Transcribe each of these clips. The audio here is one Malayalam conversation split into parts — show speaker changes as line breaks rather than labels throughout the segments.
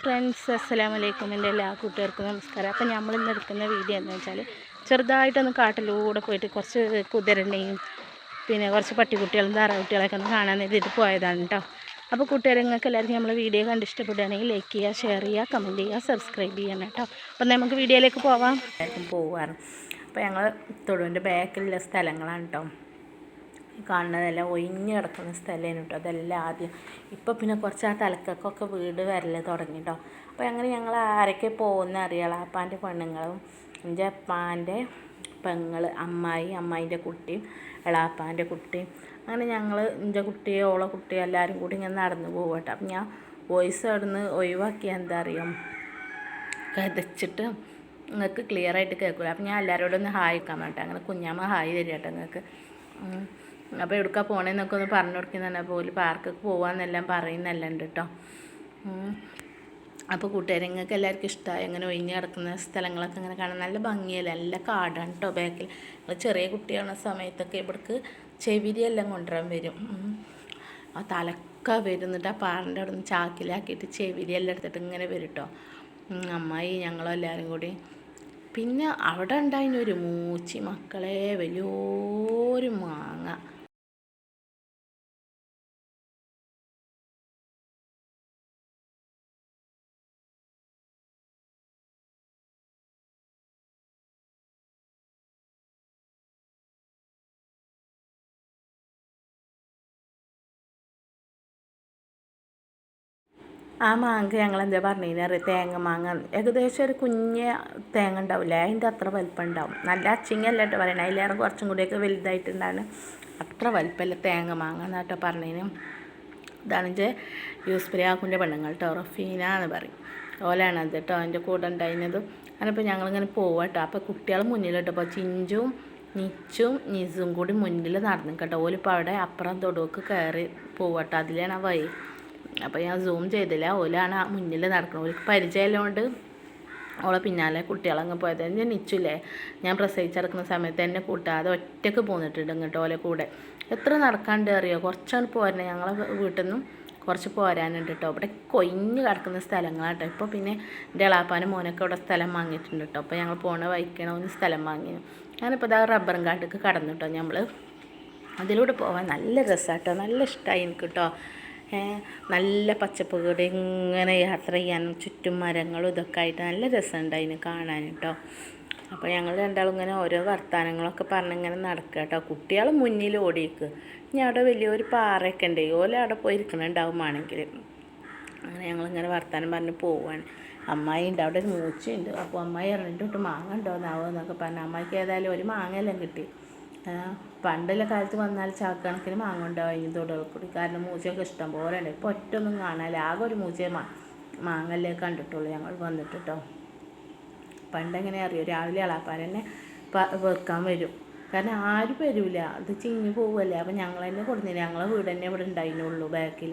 ഫ്രണ്ട്സ് അസ്സലാമലൈക്കും എന്റെ എല്ലാ കൂട്ടുകാർക്കും നമസ്കാരം. അപ്പം നമ്മൾ ഇന്ന് എടുക്കുന്ന വീഡിയോ എന്ന് വെച്ചാൽ ചെറുതായിട്ടൊന്ന് കാട്ടിലൂടെ പോയിട്ട് കുറച്ച് കുതിരനെയും പിന്നെ കുറച്ച് പട്ടിക്കുട്ടികളും താറാവുട്ടികളൊക്കെ ഒന്ന് കാണാൻ വേണ്ടിയിട്ട് പോയതാണ് കേട്ടോ അപ്പോൾ കൂട്ടുകാരെ നിങ്ങൾക്ക് എല്ലാവർക്കും നമ്മൾ വീഡിയോ കണ്ട് ഇഷ്ടപ്പെടുകയാണെങ്കിൽ ലൈക്ക് ചെയ്യുക ഷെയർ ചെയ്യുക കമന്റ് ചെയ്യുക സബ്സ്ക്രൈബ് ചെയ്യണം കേട്ടോ അപ്പം നമുക്ക് വീഡിയോയിലേക്ക് പോവാം. പോവാറ് അപ്പോൾ ഞങ്ങൾ തൊടുവിന്റെ ബാക്കിലുള്ള സ്ഥലങ്ങളാണ് കേട്ടോ. കാണുന്നതെല്ലാം ഒഴിഞ്ഞ് കിടക്കുന്ന സ്ഥലമാണ് കേട്ടോ. അതെല്ലാം ആദ്യം ഇപ്പോൾ പിന്നെ കുറച്ച് ആ തലക്കൊക്കെ വീട് വരൽ തുടങ്ങി കേട്ടോ. അപ്പോൾ അങ്ങനെ ഞങ്ങൾ ആരൊക്കെ പോകുന്ന അറിയാളാ അപ്പാന്റെ പെണ്ണുങ്ങളും എന്റെ അപ്പാന്റെ പെങ്ങൾ അമ്മായി അമ്മായിന്റെ കുട്ടിയും എളാപ്പാന്റെ കുട്ടിയും അങ്ങനെ ഞങ്ങൾ എന്റെ കുട്ടിയെ ഓളെ കുട്ടിയെ എല്ലാവരും കൂടി ഇങ്ങനെ നടന്നു പോകും കേട്ടോ. അപ്പം ഞാൻ വോയിസ് അവിടുന്ന് ഒഴിവാക്കിയാൽ എന്താ അറിയാം? കതച്ചിട്ട് നിങ്ങൾക്ക് ക്ലിയർ ആയിട്ട് കേൾക്കില്ല അപ്പം ഞാൻ എല്ലാവരോടും ഒന്ന് ഹായ് വെക്കാൻ വേണ്ട അങ്ങനെ കുഞ്ഞാമ്മ ഹായ് തരിക കേട്ടോ നിങ്ങൾക്ക്. അപ്പോൾ എടുക്കാൻ പോണേന്നൊക്കെ ഒന്ന് പറഞ്ഞു കൊടുക്കുന്നതന്നെ പോലെ പാർക്കൊക്കെ പോകാമെന്നെല്ലാം പറയുന്നല്ല ഉണ്ട് കേട്ടോ. അപ്പോൾ കൂട്ടുകാരെ നിങ്ങൾക്ക് എല്ലാവർക്കും ഇഷ്ടമായി അങ്ങനെ ഒഴിഞ്ഞ് കിടക്കുന്ന സ്ഥലങ്ങളൊക്കെ അങ്ങനെ കാണാൻ? നല്ല ഭംഗിയല്ല? നല്ല കാടാണ് കേട്ടോ ബാക്കിൽ. നമ്മൾ ചെറിയ കുട്ടിയാണ് സമയത്തൊക്കെ ഇവിടേക്ക് ചെവിരിയെല്ലാം കൊണ്ടുവരാൻ വരും. ആ തലക്ക വരുന്നിട്ട് ആ പാറിന്റെ അവിടെ നിന്ന് ചാക്കിലാക്കിയിട്ട് ചെവിരിയെല്ലാം എടുത്തിട്ട് ഇങ്ങനെ വരും കേട്ടോ. അമ്മായി ഞങ്ങളെല്ലാവരും കൂടി. പിന്നെ അവിടെ ഉണ്ടായിന് ഒരു മൂച്ചി മക്കളെ വലിയൊരു മാങ്ങ. ആ മാങ്ങ ഞങ്ങൾ എന്താ പറഞ്ഞിരുന്നത് തേങ്ങ മാങ്ങ. ഏകദേശം ഒരു കുഞ്ഞ് തേങ്ങ ഉണ്ടാവില്ലേ? അതിന്റെ അത്ര വലിപ്പം ഉണ്ടാവും. നല്ല അച്ചിങ്ങല്ല കേട്ടോ പറയണത് അതിലേറെ കുറച്ചും കൂടിയൊക്കെ വലുതായിട്ടുണ്ടാണ്. അത്ര വലിപ്പമല്ല തേങ്ങ മാങ്ങ എന്നാട്ടോ പറഞ്ഞതിന് ഇതാണ് എന്റെ യൂസ്പ്രി ആക്കുന്റെ പെണ്ണുങ്ങൾ കേട്ടോ. റഫീന എന്ന് പറയും. ഓലാണ് അത് കേട്ടോ. എന്റെ കൂടെ ഉണ്ടായിരുന്നതും. അതിനിപ്പോൾ ഞങ്ങളിങ്ങനെ പോവാം കേട്ടോ. അപ്പോൾ കുട്ടികൾ മുന്നിലിട്ടോ അപ്പോൾ ചിഞ്ചും നിച്ചും നിസും കൂടി മുന്നിൽ നടന്നു കേട്ടോ. ഓലിപ്പോൾ അവിടെ അപ്പുറം തൊടുവൊക്കെ കയറി പോവാട്ടോ അതിലാണ് ആ വഴി. അപ്പോൾ ഞാൻ സൂം ചെയ്തില്ല. ഓലാണ് ആ മുന്നിൽ നടക്കുന്നത് ഓൾക്ക് പരിചയമുള്ളതുകൊണ്ട് ഓളെ പിന്നാലെ കുട്ടികളങ്ങ് പോയത്. ഞാൻ നിച്ചില്ലേ? ഞാൻ പ്രസവിച്ചെടുക്കുന്ന സമയത്ത് എന്നെ കൂട്ടാതെ ഒറ്റയ്ക്ക് പോന്നിട്ടുണ്ട് ഇങ്ങോട്ട് ഓലെ കൂടെ. എത്ര നടക്കാണ്ട് അറിയോ? കുറച്ചാണ് പോരണേ. ഞങ്ങളെ വീട്ടിൽ നിന്നും കുറച്ച് പോരാനുണ്ട് കേട്ടോ ഇവിടെ കൊയിഞ്ഞ് കിടക്കുന്ന സ്ഥലങ്ങളാട്ടോ ഇപ്പോൾ പിന്നെ എന്റെ ഇളാപ്പാനും മോനൊക്കെ ഇവിടെ സ്ഥലം വാങ്ങിയിട്ടുണ്ട് കേട്ടോ അപ്പോൾ ഞങ്ങൾ പോണ വഹിക്കണമെന്ന് സ്ഥലം വാങ്ങി ഞാനിപ്പോൾ ഇതാ റബ്ബറും കാട്ടിക്ക് കടന്നു കേട്ടോ നമ്മൾ അതിലൂടെ പോകാൻ നല്ല രസമാട്ടോ നല്ല ഇഷ്ടമായി എനിക്ക് കേട്ടോ നല്ല പച്ചപ്പ് കൂടി ഇങ്ങനെ യാത്ര ചെയ്യാൻ ചുറ്റും മരങ്ങളും ഇതൊക്കെ ആയിട്ട് നല്ല രസമുണ്ട് അതിന് കാണാൻ കേട്ടോ. അപ്പോൾ ഞങ്ങൾ രണ്ടാളും ഇങ്ങനെ ഓരോ വർത്തമാനങ്ങളൊക്കെ പറഞ്ഞിങ്ങനെ നടക്കുക കേട്ടോ. കുട്ടികൾ മുന്നിൽ ഓടിയേക്ക്. ഇനി അവിടെ വലിയൊരു പാറയൊക്കെ ഉണ്ട്. ഓല അവിടെ പോയി ഇരിക്കണുണ്ടാവും ആണെങ്കിൽ അങ്ങനെ ഞങ്ങളിങ്ങനെ വർത്തമാനം പറഞ്ഞ് പോവാണ്. അമ്മായി ഉണ്ട്. അവിടെ ഒരു മൂച്ചയുണ്ട്. അപ്പോൾ അമ്മായി ഇറങ്ങിട്ട് മാങ്ങ ഉണ്ടോ? എന്നാവോ എന്നൊക്കെ പറഞ്ഞു. അമ്മായിക്ക് ഏതായാലും ഒരു മാങ്ങയെല്ലാം കിട്ടി. പണ്ടുള്ള കാലത്ത് വന്നാൽ ചാക്കണക്കിന് മാങ്ങ ഉണ്ടാവും ഇനി കൂടി കാരണം മൂച്ചയൊക്കെ ഇഷ്ടം പോലെ ഉണ്ട്. ഇപ്പോൾ ഒറ്റൊന്നും കാണാനില്ല. ആകെ ഒരു മൂച്ചയെ മാ മാങ്ങല്ലേ കണ്ടിട്ടുള്ളൂ ഞങ്ങൾ വന്നിട്ട് കേട്ടോ പണ്ടെങ്ങനെ അറിയോ? രാവിലെ ഇളാപ്പാരന്നെ തന്നെ വെക്കാൻ വരും. കാരണം ആരും വരില്ല അത് ചിങ്ങി പോവല്ലേ? അപ്പം ഞങ്ങൾ തന്നെ കൊടുന്നില്ല? ഞങ്ങളെ വീട് തന്നെ ഇവിടെ ഉണ്ടായിരുന്നുള്ളൂ ബാക്കിൽ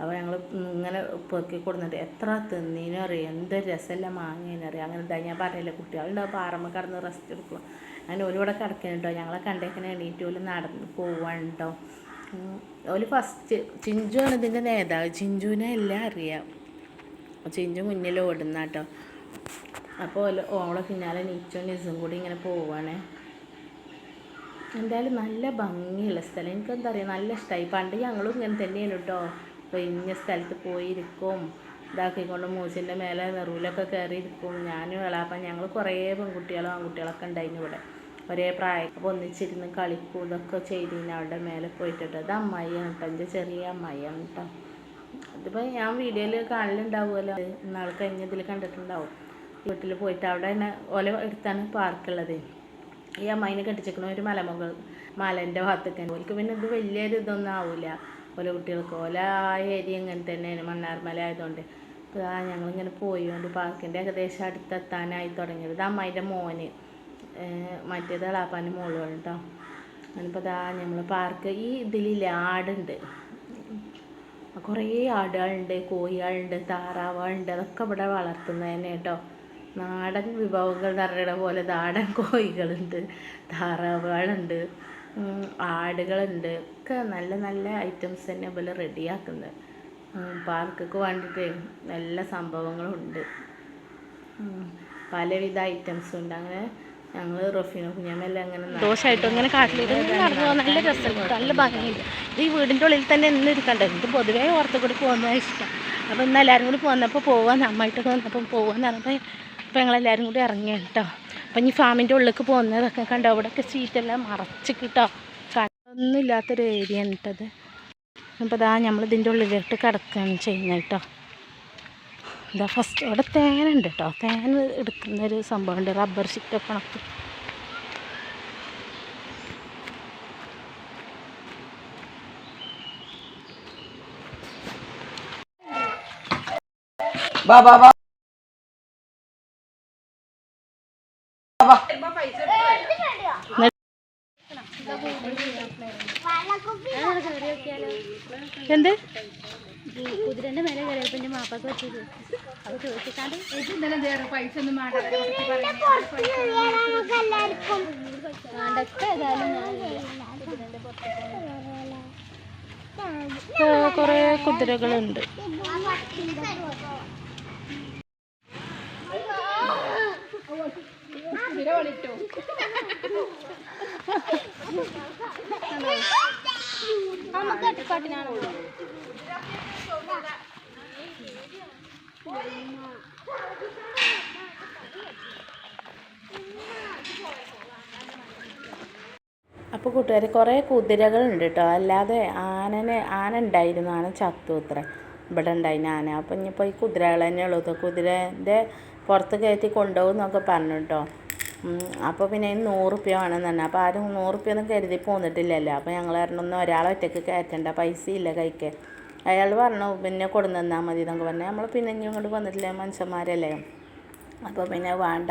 അപ്പോൾ ഞങ്ങൾ ഇങ്ങനെ പെറുക്കി കൊടുത്തിട്ട് എത്ര തിന്നീനും അറിയാം? എന്ത് രസമല്ല മാങ്ങേനും അറിയാം? അങ്ങനെ എന്താ ഞാൻ പറഞ്ഞില്ല കുട്ടികളുണ്ടാവും പാറമ്മ കടന്ന് റെസ്റ്റ് എടുക്കും അങ്ങനെ ഒരുപാട് കിടക്കുന്നുണ്ടോ ഞങ്ങളെ കണ്ടേക്കണ എണീറ്റ് പോലും നടന്ന് പോവാണ്ടോ ഓൽ ഫസ്റ്റ് ചിഞ്ചുവാണ് ഇതിന്റെ നേതാവ്. ചിഞ്ചുവിനെ എല്ലാം അറിയാം. ചിഞ്ചു മുന്നിൽ ഓടുന്ന കേട്ടോ. അപ്പോൾ ഓളെ പിന്നാലെ നീച്ചോ നിസും കൂടി ഇങ്ങനെ പോവാണ്. എന്തായാലും നല്ല ഭംഗിയുള്ള സ്ഥലം. എനിക്കെന്താ പറയുക നല്ല ഇഷ്ടമായി പണ്ട് ഞങ്ങളും ഇങ്ങനെ തന്നെയാണ് കേട്ടോ. ഒഴിഞ്ഞ സ്ഥലത്ത് പോയിരിക്കും. ഇതാക്കിക്കൊണ്ട് മൂച്ചിന്റെ മേലെ നെറുവിലൊക്കെ കയറി ഇരിക്കും ഞാനും ഇളാപ്പം ഞങ്ങൾ കുറേ പെൺകുട്ടികളും ആൺകുട്ടികളൊക്കെ ഉണ്ടായിരുന്നു ഇവിടെ. ഒരേ പ്രായം. അപ്പോൾ ഒന്നിച്ചിരുന്ന് കളിക്കും ഇതൊക്കെ ചെയ്തിന് അവിടെ മേലെ പോയിട്ടിട്ട്. അത് അമ്മായിയാണ് കേട്ടോ എന്റെ ചെറിയ അമ്മായിയാണ് കേട്ടോ ഇതിപ്പോൾ ഞാൻ വീഡിയോയിൽ കാണലുണ്ടാവുമല്ലോ. ഇന്നാൾ കഴിഞ്ഞതിൽ കണ്ടിട്ടുണ്ടാവും. വീട്ടിൽ പോയിട്ട് അവിടെ തന്നെ ഓല എടുത്താണ് പാർക്കുള്ളത്. ഈ അമ്മായിനെ കെട്ടിച്ചിരിക്കണ ഒരു മലമുകൾ മലേന്റെ ഭാഗത്തൊക്കെ. ഓൽക്ക് പിന്നെ ഇത് വലിയൊരു ഇതൊന്നും ആവില്ല ഓല കുട്ടികൾക്ക് ഓല ആ ഏരിയ ഇങ്ങനെ തന്നെയാണ് മണ്ണാർമല ആയതുകൊണ്ട്. അപ്പോൾ ആ ഞങ്ങളിങ്ങനെ പോയിക്കൊണ്ട് പാർക്കിന്റെ ഏകദേശം അടുത്തെത്താനായി തുടങ്ങിയത്. ഇത് അമ്മായിന്റെ മോന് മറ്റേത് ഇളാപ്പാന്റെ മോളുകൾ കേട്ടോ അതിനിപ്പോൾ ഇതാ നമ്മൾ പാർക്ക് ഈ ഇതിലില്ലേ ആടുണ്ട്. കുറേ ആടുകളുണ്ട് കോഴികളുണ്ട് താറാവുകളുണ്ട് അതൊക്കെ ഇവിടെ വളർത്തുന്നത് തന്നെ കേട്ടോ നാടൻ വിഭവങ്ങൾ നിറയുടെ പോലെ നാടൻ കോഴികളുണ്ട് താറാവുകളുണ്ട്. ആടുകളുണ്ട്. ഒക്കെ നല്ല നല്ല ഐറ്റംസ് തന്നെ പോലെ റെഡിയാക്കുന്നത് പാർക്കൊക്കെ വേണ്ടിയിട്ട് നല്ല സംഭവങ്ങളുണ്ട്. പലവിധ ഐറ്റംസും ഉണ്ട്. അങ്ങനെ ഞങ്ങൾ റഫീന കുഞ്ഞാമെല്ലാം അങ്ങനെ
ദോഷമായിട്ടും അങ്ങനെ കാട്ടിലേക്ക് നടന്നു. പോകാൻ നല്ല രസമുണ്ട് നല്ല ഭംഗിയുണ്ട്. ഈ വീടിന്റെ ഉള്ളിൽ തന്നെ ഇന്ന് ഇരിക്കണ്ട? ഇത് പൊതുവേ ഓർത്ത് കൂടി പോകുന്നതാണ് ഇഷ്ടം. അപ്പോൾ ഇന്ന് എല്ലാവരും കൂടി പോന്നപ്പോൾ പോകാൻ അമ്മായിട്ടൊക്കെ വന്നപ്പോൾ പോകാൻ പറഞ്ഞപ്പോൾ ഇപ്പോൾ ഞങ്ങളെല്ലാവരും കൂടി ഇറങ്ങിയ കേട്ടോ അപ്പം ഈ ഫാമിന്റെ ഉള്ളിലേക്ക് പോകുന്നതൊക്കെ കണ്ടോ? അവിടെയൊക്കെ സീറ്റെല്ലാം മറച്ച് കിട്ടോ? ഒന്നുമില്ലാത്തൊരു ഏരിയ ആണ് കേട്ടത് അപ്പോൾ ഇതാ നമ്മൾ ഇതിന്റെ ഉള്ളിലോട്ട് കിടക്കുകയാണ് ചെയ്യുന്നത് കേട്ടോ. ഇതാ ഫസ്റ്റ് അവിടെ തേനുണ്ട് കേട്ടോ. തേൻ എടുക്കുന്നൊരു സംഭവമുണ്ട്. റബ്ബർ ഷീറ്റൊക്കെ ഉണക്കി.
ബാ ബാ ബാ.
എന്ത്?
കുതിരന്റെ മേലെ കയറിയപ്പോ എന്റെ മാപ്പാക്ക് പറ്റിയത്. അത് ചോദിച്ചിട്ടാണ്ട് ഏതായാലും ഞാൻ
കുറേ കുതിരകളുണ്ട്.
നമുക്ക് എട്ടിപ്പാട്ടിനാണോ
അപ്പോൾ കൂട്ടുകാർ കുറേ കുതിരകളുണ്ട് കേട്ടോ അല്ലാതെ ആനനെ ആന ഉണ്ടായിരുന്നു ആന ചത്തു ഇത്ര ഇവിടെ ഉണ്ടായിരുന്നു ആന. അപ്പോൾ ഇനിയിപ്പോൾ ഈ കുതിരകൾ തന്നെ ഉള്ളത് കുതിരേന്റെ പുറത്ത് കയറ്റി കൊണ്ടുപോകും എന്നൊക്കെ പറഞ്ഞു കേട്ടോ അപ്പോൾ പിന്നെ അതിന് നൂറ് റുപ്യ വേണമെന്ന് പറഞ്ഞു. അപ്പോൾ ആരും നൂറ് രൂപ ഒന്നും കരുതി പോന്നിട്ടില്ലല്ലോ. അപ്പോൾ ഞങ്ങൾ പറഞ്ഞൊന്നും ഒരാളെ ഒറ്റയ്ക്ക് കയറ്റണ്ട പൈസ ഇല്ല കൈക്ക്. അയാൾ പറഞ്ഞു പിന്നെ കൊടുന്നു തന്നാൽ മതി എന്നൊക്കെ പറഞ്ഞു. നമ്മൾ പിന്നെ ഇനി ഇങ്ങോട്ട് വന്നിട്ടില്ലേ മനുഷ്യന്മാരല്ലേ. അപ്പോൾ പിന്നെ വേണ്ട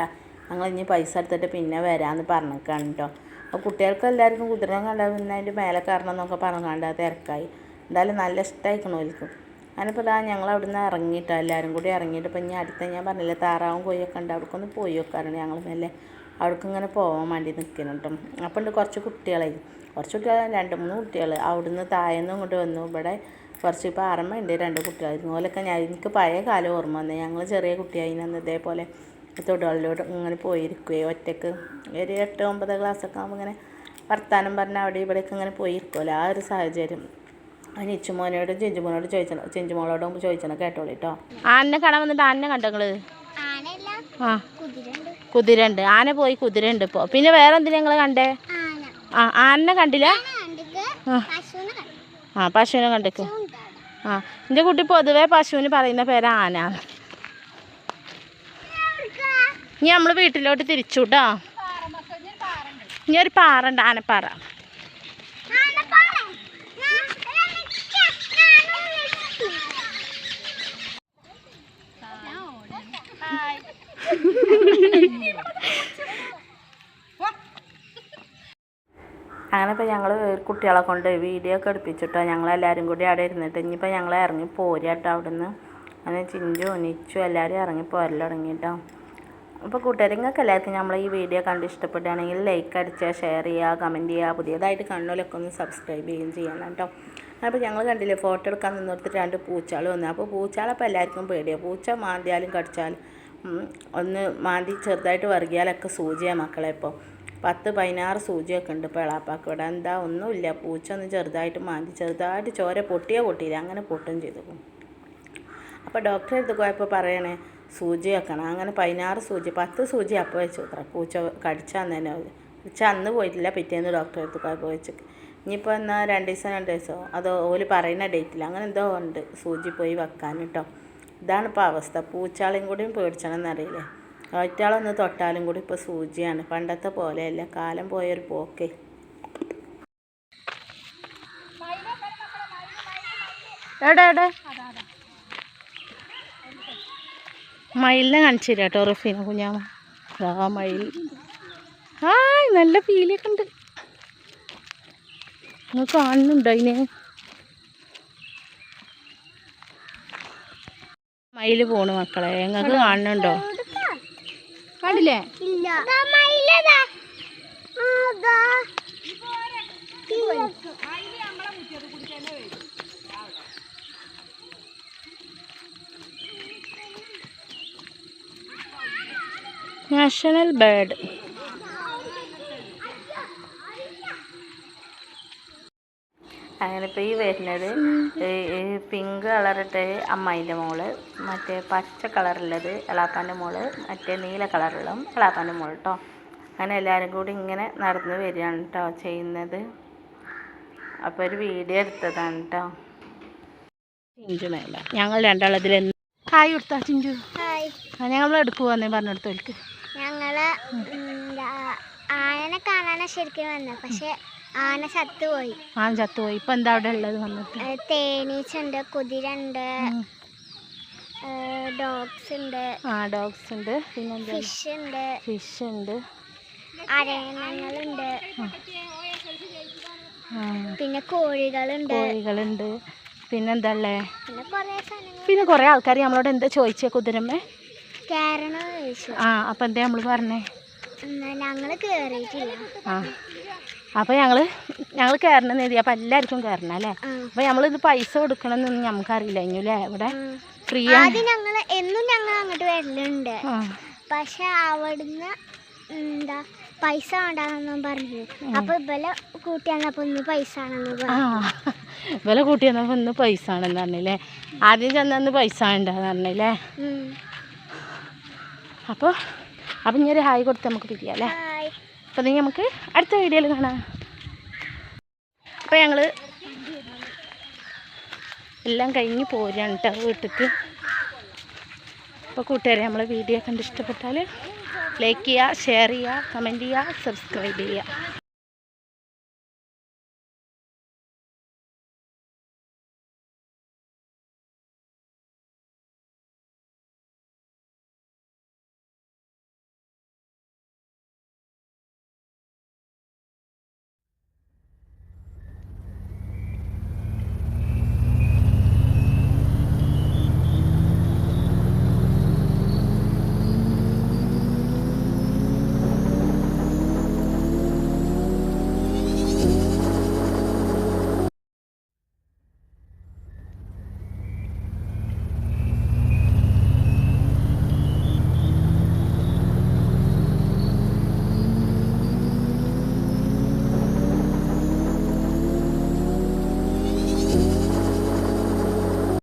ഞങ്ങൾ ഇനി പൈസ എടുത്തിട്ട് പിന്നെ വരാമെന്ന് പറഞ്ഞേക്കാണ് കേട്ടോ അപ്പോൾ കുട്ടികൾക്ക് എല്ലാവർക്കും കുതിരം കണ്ട പിന്നെ അതിന്റെ മേലെ കയറണം എന്നൊക്കെ പറഞ്ഞാണ്ട് കണ്ടാൽ തിരക്കായി. എന്തായാലും നല്ല ഇഷ്ടമായിക്കണു ഓൽക്കും. അതിനിപ്പോൾ ഇതാ ഞങ്ങൾ അവിടെ നിന്ന് ഇറങ്ങിയിട്ടോ എല്ലാവരും കൂടി ഇറങ്ങിയിട്ട് ഇപ്പം ഇനി അടുത്ത ഞാൻ പറഞ്ഞില്ല താറാവും കോഴിയൊക്കെ ഉണ്ട് അവിടേക്കൊന്ന് പോയി വെക്കാറുണ്ട് ഞങ്ങൾ മെല്ലെ അവിടേക്ക് ഇങ്ങനെ പോകാൻ വേണ്ടി നിൽക്കണം കേട്ടോ. അപ്പോൾ ഉണ്ട് കുറച്ച് കുട്ടികളെ. കുറച്ച് കുട്ടികൾ രണ്ട് മൂന്ന് കുട്ടികൾ അവിടുന്ന് താഴേന്ന് ഇങ്ങോട്ട് വന്നു. ഇവിടെ കുറച്ച് ഇപ്പോൾ അറമ്മയുണ്ട് രണ്ട് കുട്ടികൾ ഇതുപോലൊക്കെ ഞാൻ എനിക്ക് പഴയ കാലം ഓർമ്മ വന്നത് ഞങ്ങൾ ചെറിയ കുട്ടിയായി കുട്ടിയായിരുന്നു ഇതേപോലെ തൊടുകളിലോട്ട് ഇങ്ങനെ പോയിരിക്കുകയോ. ഒറ്റയ്ക്ക് ഒരു എട്ട് ഒമ്പത് ക്ലാസ്സൊക്കെ ആകുമ്പോൾ ഇങ്ങനെ വർത്താനം പറഞ്ഞ് അവിടെ ഇവിടെയൊക്കെ ഇങ്ങനെ പോയിരിക്കുമല്ലോ ആ ഒരു സാഹചര്യം. അതിന് ഇച്ചുമോനോടും ചിഞ്ചുമോനോട് ചോദിച്ചണം ചിഞ്ചുമോളോടും ചോദിച്ചണം കേട്ടോളിട്ടോ
ആനെ കാണാൻ വന്നിട്ട് ആനെ കണ്ടോ നിങ്ങൾ?
ആനല്ല
ആ.
കുതിരണ്ട്
ആന പോയി കുതിര ഉണ്ട് ഇപ്പോൾ പിന്നെ വേറെ എന്തിനാ ഞങ്ങൾ കണ്ടേ? ആ ആനെ കണ്ടില്ല? ആ.
പശുവിനെ
കണ്ടേക്ക്. ആ എന്റെ കുട്ടി പൊതുവേ പശുവിന് പറയുന്ന പേര് ആന. ഇനി നമ്മൾ വീട്ടിലോട്ട് തിരിച്ചു കേട്ടോ ഇനി ഒരു പാറ ഉണ്ട്. ആനപ്പാറ.
അങ്ങനെ ഇപ്പോൾ ഞങ്ങൾ കുട്ടികളെ കൊണ്ട് വീഡിയോ ഒക്കെ എടുപ്പിച്ചിട്ടോ. ഞങ്ങളെല്ലാവരും കൂടി അവിടെ ഇരുന്നിട്ട് ഇനിയിപ്പോൾ ഞങ്ങൾ ഇറങ്ങി പോരാട്ടോ അവിടെ നിന്ന് അങ്ങനെ ചിഞ്ചു ഒനിച്ചു എല്ലാവരും ഇറങ്ങി പോരല്ലോ തുടങ്ങിട്ടോ. അപ്പോൾ കൂട്ടുകാരിങ്ങൾക്ക് എല്ലാവർക്കും നമ്മൾ ഈ വീഡിയോ കണ്ട് ഇഷ്ടപ്പെടുകയാണെങ്കിൽ ലൈക്ക് അടിക്കുക ഷെയർ ചെയ്യുക കമന്റ് ചെയ്യുക പുതിയതായിട്ട് കണ്ണൂലൊക്കെ ഒന്ന് സബ്സ്ക്രൈബ് ചെയ്യുകയും ചെയ്യണം കേട്ടോ. അപ്പോൾ ഞങ്ങൾ കണ്ടില്ലേ ഫോട്ടോ എടുക്കാൻ നിന്നിടത്ത് രണ്ട് പൂച്ചകൾ വന്നു. അപ്പോൾ പൂച്ചകളപ്പോൾ എല്ലാവർക്കും പേടിയാണ് പൂച്ച മാന്തിയാലും കടിച്ചാലും ഒന്ന് മാന്തി ചെറുതായിട്ട് വർഗിയാലൊക്കെ സൂചിയാണ് മക്കളെ ഇപ്പോൾ പത്ത് പതിനാറ് സൂചിയൊക്കെ ഉണ്ട് ഇപ്പോൾ എളാപ്പാക്ക് ഇവിടെ. എന്താ ഒന്നുമില്ല പൂച്ച ഒന്ന് ചെറുതായിട്ട് മാന്തി ചെറുതായിട്ട് ചോര പൊട്ടിയോ പൊട്ടിയില്ല. അങ്ങനെ പൊട്ടും ചെയ്തു. അപ്പോൾ ഡോക്ടറെ അടുത്ത് പോയപ്പോൾ പറയണേ സൂചി വെക്കണം അങ്ങനെ പതിനാറ് സൂചി പത്ത് സൂചി അപ്പോൾ വെച്ചു അത്ര പൂച്ച കടിച്ചാന്ന് തന്നെ. പൂച്ച അന്ന് പോയിട്ടില്ല പിറ്റേന്ന് ഡോക്ടറെ അടുത്ത് പോയപ്പോൾ വെച്ച്. ഇനിയിപ്പോൾ എന്നാൽ രണ്ട് ദിവസം രണ്ട് ദിവസമോ അതോ ഓൽ പറയുന്ന ഡേറ്റിൽ അങ്ങനെ എന്തോ ഉണ്ട്. സൂചി പോയി വെക്കാൻ കേട്ടോ ഇതാണ് ഇപ്പോൾ അവസ്ഥ പൂച്ചാളെയും കൂടിയും പേടിച്ചണമെന്നറിയില്ലേ ഒറ്റാളൊന്ന് തൊട്ടാലും കൂടി ഇപ്പോൾ സൂചിയാണ്. പണ്ടത്തെ പോലെയല്ല. കാലം പോയൊരു പോക്കേ.
മയിലിനെ കാണിച്ചു കേട്ടോ റഫീന കുഞ്ഞാമ. ആ മയിൽ. ആ നല്ല പീലിയൊക്കെ ഉണ്ട്. നിങ്ങൾ കാണുന്നുണ്ടോ അതിനെ? മയിൽ പോണു മക്കളെ. ഞങ്ങൾക്ക് കാണുന്നുണ്ടോ കണ്ടില്ലേ? നാഷണൽ ബേർഡ്
അങ്ങനെ ഇപ്പോൾ ഈ വരുന്നത് പിങ്ക് കളറിട്ട് അമ്മായിന്റെ മോൾ മറ്റേ പച്ച കളറുള്ളത് എളാപ്പാന്റെ മോൾ മറ്റേ നീല കളറുള്ളതും എളാപ്പാന്റെ മോൾ കേട്ടോ അങ്ങനെ എല്ലാവരും കൂടി ഇങ്ങനെ നടന്ന് വരികയാണ് കേട്ടോ ചെയ്യുന്നത്. അപ്പോൾ ഒരു വീഡിയോ എടുത്തതാണ് കേട്ടോ
ചിഞ്ചു മേല. ഞങ്ങൾ രണ്ടാളതിൽ ഹായ് കൊടുത്താ ചിഞ്ചു. ഞങ്ങൾ എടുക്കുവാന്നേ പറഞ്ഞെടുത്തോൽക്ക്
ഞങ്ങൾ എന്താ ആനനെ കാണാനാ ശരിക്കും വന്നത് പക്ഷെ ആന ചത്തുപോയി.
ആന ചത്തുപോയി. ഇപ്പൊ എന്താ അവിടെ ഉള്ളത് വന്നിട്ട്?
തേനീച്ച ഉണ്ട് കുതിര ഉണ്ട്. ഡോഗ്സ് ഉണ്ട്.
ആ ഡോഗ്സ് ഉണ്ട്. പിന്നെ
ഫിഷ് ഉണ്ട്.
ഫിഷ് ഉണ്ട്.
അരയണങ്ങളുണ്ട് പിന്നെ കോഴികളുണ്ട്.
കോഴികളുണ്ട്. പിന്നെന്താ ഉള്ളേ
പിന്നെ കുറെ
ആൾക്കാർ നമ്മളോട് എന്താ ചോദിച്ചേ കുതിരമ്മേ?
കേരള
ആ അപ്പം എന്താ നമ്മൾ പറഞ്ഞേ?
ഞങ്ങൾ കേറിയിട്ടില്ല.
ആ. അപ്പോൾ ഞങ്ങൾ ഞങ്ങൾ കയറണം എഴുതി അപ്പോൾ എല്ലാവർക്കും കയറണം അല്ലേ?
അപ്പൊ
അപ്പോൾ നമ്മളിത് പൈസ കൊടുക്കണമെന്നൊന്നും നമുക്കറിയില്ല ഇനിയല്ലേ ഇവിടെ
ഉം.
ഫ്രീ ആണ്
ആദ്യം ഞങ്ങൾ എന്നും ഞങ്ങൾ അങ്ങോട്ട് വരലുണ്ട്. പക്ഷെ അവിടുന്ന് എന്താ പൈസ വേണ്ടാന്നും പറഞ്ഞു. അപ്പൊ ഇവലെ കൂട്ടിയാണപ്പോ ഇന്ന് പൈസ ആണെന്ന് പറഞ്ഞു.
വില കൂട്ടി വന്നപ്പോൾ ഇന്ന് പൈസ ആണെന്ന് പറഞ്ഞില്ലേ? ആദ്യം ചെന്നു പൈസ ഉണ്ടെന്ന് പറഞ്ഞില്ലേ?
അപ്പൊ
അപ്പോൾ അപ്പം ഇനി ഒരു ഹായ് കൊടുത്ത് നമുക്ക് പിരിയാം അല്ലേ? അപ്പോൾ നീ നമുക്ക് അടുത്ത വീഡിയോയിൽ കാണാം. അപ്പോൾ ഞങ്ങൾ എല്ലാം കഴിഞ്ഞ് പോരുകയാണ് കേട്ടോ വീട്ടിലേക്ക് അപ്പോൾ കൂട്ടുകാരെ നമ്മളെ വീഡിയോ കണ്ട് ഇഷ്ടപ്പെട്ടാൽ ലൈക്ക് ചെയ്യുക ഷെയർ ചെയ്യുക കമന്റ് ചെയ്യുക സബ്സ്ക്രൈബ് ചെയ്യുക.